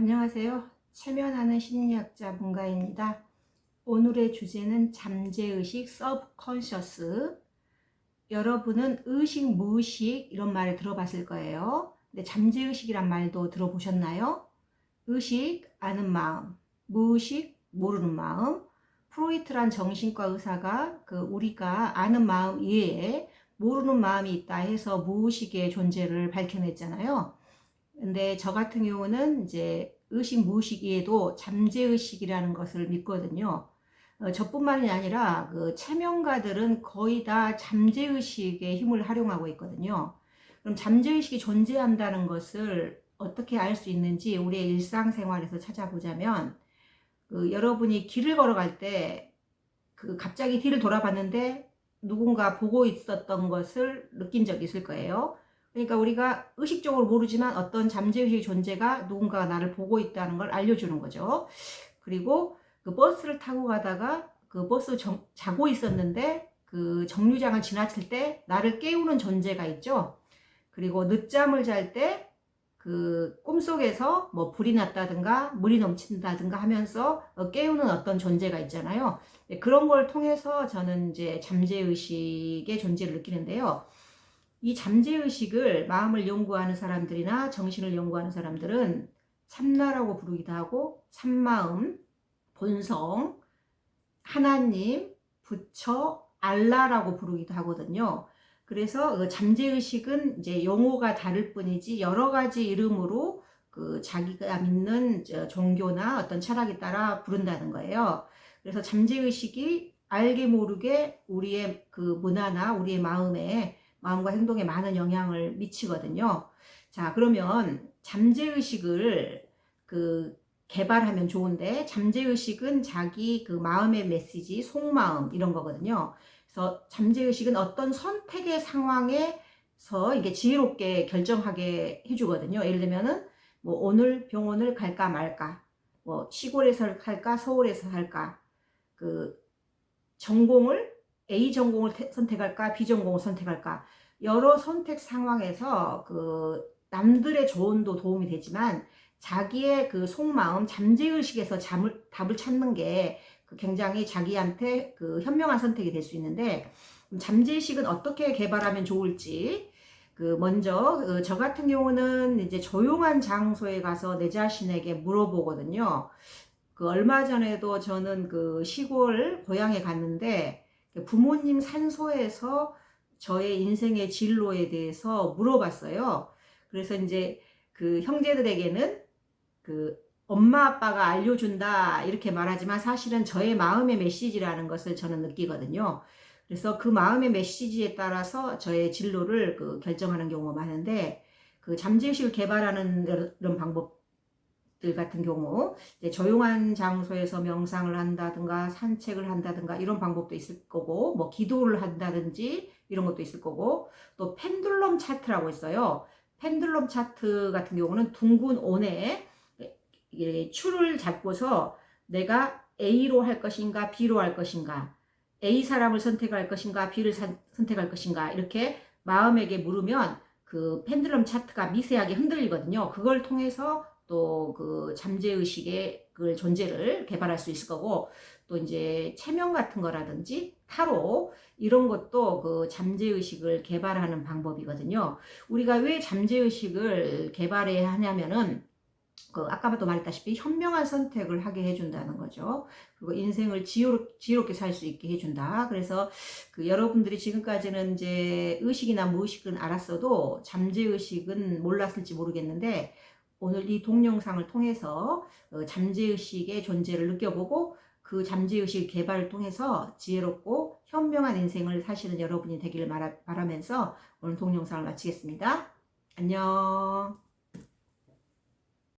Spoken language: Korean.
안녕하세요. 체면하는 심리학자 문가입니다. 오늘의 주제는 잠재의식 서브컨셔스. 여러분은 의식, 무의식 이런 말을 들어봤을 거예요. 근데 잠재의식이란 말도 들어보셨나요? 의식, 아는 마음, 무의식, 모르는 마음. 프로이트란 정신과 의사가 그 우리가 아는 마음 이외에 모르는 마음이 있다 해서 무의식의 존재를 밝혀냈잖아요. 근데 저 같은 경우는 이제 의식 무의식에도 잠재의식이라는 것을 믿거든요. 어, 저뿐만이 아니라 그 체면가들은 거의 다 잠재의식의 힘을 활용하고 있거든요. 그럼 잠재의식이 존재한다는 것을 어떻게 알 수 있는지 우리의 일상생활에서 찾아보자면 그 여러분이 길을 걸어갈 때 그 갑자기 뒤를 돌아봤는데 누군가 보고 있었던 것을 느낀 적 있을 거예요. 그러니까 우리가 의식적으로 모르지만 어떤 잠재의식 존재가 누군가가 나를 보고 있다는 걸 알려주는 거죠. 그리고 그 버스를 타고 가다가 그 버스 정, 자고 있었는데 그 정류장을 지나칠 때 나를 깨우는 존재가 있죠. 그리고 늦잠을 잘 때 그 꿈속에서 뭐 불이 났다든가 물이 넘친다든가 하면서 어, 깨우는 어떤 존재가 있잖아요. 네, 그런 걸 통해서 저는 이제 잠재의식의 존재를 느끼는데요. 이 잠재의식을 마음을 연구하는 사람들이나 정신을 연구하는 사람들은 참나라고 부르기도 하고 참마음, 본성, 하나님, 부처, 알라라고 부르기도 하거든요. 그래서 그 잠재의식은 이제 용어가 다를 뿐이지 여러 가지 이름으로 그 자기가 믿는 종교나 어떤 철학에 따라 부른다는 거예요. 그래서 잠재의식이 알게 모르게 우리의 그 문화나 우리의 마음에 마음과 행동에 많은 영향을 미치거든요. 자, 그러면 잠재의식을 그 개발하면 좋은데 잠재의식은 자기 그 마음의 메시지, 속마음 이런 거거든요. 그래서 잠재의식은 어떤 선택의 상황에서 이게 지혜롭게 결정하게 해주거든요. 예를 들면은 뭐 오늘 병원을 갈까 말까, 뭐 시골에서 할까 서울에서 할까, 그 전공을 A 전공을 선택할까 B 전공을 선택할까 여러 선택 상황에서 그 남들의 조언도 도움이 되지만 자기의 그 속마음 잠재의식에서 잠을, 답을 찾는 게그 굉장히 자기한테 그 현명한 선택이 될 수 있는데 잠재의식은 어떻게 개발하면 좋을지 그 먼저 그 저 같은 경우는 이제 조용한 장소에 가서 내 자신에게 물어보거든요. 그 얼마 전에도 저는 그 시골 고향에 갔는데 부모님 산소에서 저의 인생의 진로에 대해서 물어봤어요. 그래서 이제 그 형제들에게는 그 엄마 아빠가 알려준다 이렇게 말하지만 사실은 저의 마음의 메시지라는 것을 저는 느끼거든요. 그래서 그 마음의 메시지에 따라서 저의 진로를 그 결정하는 경우가 많은데 그 잠재의식을 개발하는 이런 방법 들 같은 경우 조용한 장소에서 명상을 한다든가 산책을 한다든가 이런 방법도 있을 거고 뭐 기도를 한다든지 이런 것도 있을 거고 또 펜들럼 차트라고 있어요. 펜들럼 차트 같은 경우는 둥근 원에 추를 잡고서 내가 A로 할 것인가 B로 할 것인가 A 사람을 선택할 것인가 B를 사, 선택할 것인가 이렇게 마음에게 물으면 그 펜들럼 차트가 미세하게 흔들리거든요. 그걸 통해서 또 그 잠재의식의 그 존재를 개발할 수 있을 거고 또 이제 체면 같은 거라든지 타로 이런 것도 그 잠재의식을 개발하는 방법이거든요. 우리가 왜 잠재의식을 개발해야 하냐면은 그 아까도 말했다시피 현명한 선택을 하게 해준다는 거죠. 그리고 인생을 지혜롭, 지혜롭게 살 수 있게 해준다. 그래서 그 여러분들이 지금까지는 이제 의식이나 무의식은 알았어도 잠재의식은 몰랐을지 모르겠는데 오늘 이 동영상을 통해서 어, 잠재의식의 존재를 느껴보고 그 잠재의식 개발을 통해서 지혜롭고 현명한 인생을 사시는 여러분이 되기를 바라면서 오늘 동영상을 마치겠습니다. 안녕.